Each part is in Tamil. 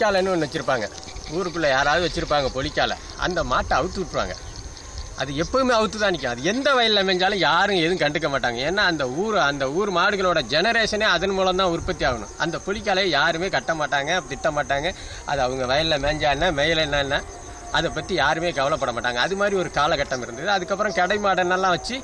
பொலிச்சாலைன்னு ஒன்று வச்சுருப்பாங்க. ஊருக்குள்ளே யாராவது வச்சுருப்பாங்க பொலிச்சாலை. அந்த மாட்டை அவுத்து விட்ருவாங்க அது எப்போவுமே அவுத்து தான் நிற்கும் அது எந்த வயலில் மேய்ஞ்சாலும் யாரும் எதுவும் கண்டுக்க மாட்டாங்க. ஏன்னா அந்த ஊர் அந்த ஊர் மாடுகளோட ஜெனரேஷனே அதன் மூலம் தான் உற்பத்தி ஆகணும். அந்த பொலிக்காலையை யாருமே கட்ட மாட்டாங்க திட்ட மாட்டாங்க. அது அவங்க வயலில் மேய்ஞ்சா என்ன மேயல என்ன அதை பற்றி யாருமே கவலைப்பட மாட்டாங்க. அது மாதிரி ஒரு காலகட்டம் இருந்தது. அதுக்கப்புறம் கடை மாடனெல்லாம் வச்சு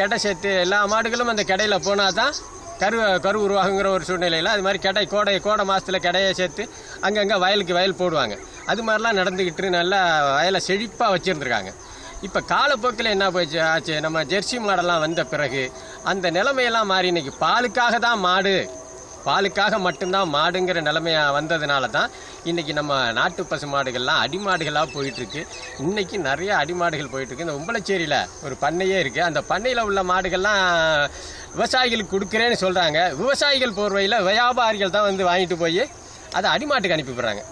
கெடை சேர்த்து எல்லா மாடுகளும் அந்த கடையில் போனால் தான் கரு கரு உருவாகுங்கிற ஒரு சூழ்நிலையில் அது மாதிரி கடை கோடை கோடை மாதத்தில் கடையை சேர்த்து அங்கங்கே வயலுக்கு வயல் போடுவாங்க. அது மாதிரிலாம் நடந்துக்கிட்டு நல்லா வயலை செழிப்பாக வச்சுருந்துருக்காங்க. இப்போ காலப்போக்கில் என்ன போச்சு ஆச்சு? நம்ம ஜெர்சி மாடெல்லாம் வந்த பிறகு அந்த நிலைமையெல்லாம் மாறி இன்னைக்கு பாலுக்காக தான் மாடு பாலுக்காக மட்டும்தான் மாடுங்கிற நிலைமையா வந்ததுனால தான் இன்றைக்கி நம்ம நாட்டு பசு மாடுகள்லாம் அடிமாடுகளாக போயிட்டுருக்கு. இன்றைக்கி நிறைய அடிமாடுகள் போயிட்டுருக்கு. இந்த உம்பளச்சேரியில் ஒரு பண்ணையே இருக்குது அந்த பண்ணையில் உள்ள மாடுகள்லாம் விவசாயிகளுக்கு கொடுக்குறேன்னு சொல்கிறாங்க விவசாயிகள் போர்வையில் வியாபாரிகள் தான் வந்து வாங்கிட்டு போய் அதை அடிமாட்டுக்கு அனுப்பிவிடுறாங்க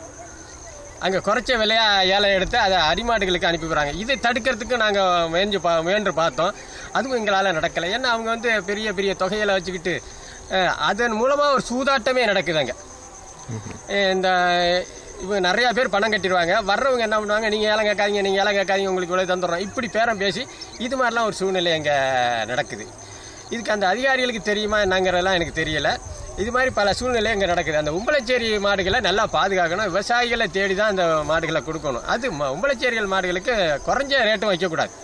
அங்கே குறைச்ச விலையாக ஏழை எடுத்து அதை அடிமாடுகளுக்கு அனுப்பிவிடுறாங்க இதை தடுக்கிறதுக்கு நாங்கள் முயன்று பா முயன்று பார்த்தோம். அதுவும் எங்களால் நடக்கலை. ஏன்னா அவங்க வந்து பெரிய பெரிய தொகையில் வச்சுக்கிட்டு அதன் மூலமாக ஒரு சூதாட்டமே நடக்குதுங்க. இந்த இவங்க நிறையா பேர் பணம் கட்டிடுவாங்க. வர்றவங்க என்ன பண்ணுவாங்க நீங்கள் ஏலம் கேட்காதீங்க நீங்கள் ஏலம் கேட்காதீங்க உங்களுக்கு இவ்வளோ தந்துடுறோம். இப்படி பேரம் பேசி இது மாதிரிலாம் ஒரு சூழ்நிலை அங்கே நடக்குது. இதுக்கு அந்த அதிகாரிகளுக்கு தெரியுமா என்னங்கிறதெல்லாம் எனக்கு தெரியல. இது மாதிரி பல சூழ்நிலை இங்கே நடக்குது. அந்த உம்பளச்சேரி மாடுகளை நல்லா பாதுகாக்கணும். விவசாயிகளை தேடி தான் அந்த மாடுகளை கொடுக்கணும். அது உம்பளச்சேரிகள் மாடுகளுக்கு குறைஞ்ச ரேட்டும் வைக்கக்கூடாது.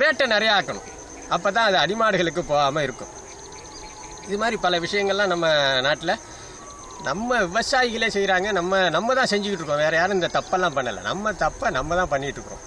ரேட்டை நிறையா ஆக்கணும். அப்போ தான் அது அடிமாடுகளுக்கு போகாமல் இருக்கும். இது மாதிரி பல விஷயங்கள்லாம் நம்ம நாட்டில் நம்ம விவசாயிகளே செய்கிறாங்க நம்ம நம்ம தான் செஞ்சுக்கிட்டு இருக்கோம். வேறு யாரும் இந்த தப்பெல்லாம் பண்ணலை. நம்ம தப்பை நம்ம தான் பண்ணிகிட்டு இருக்கிறோம்.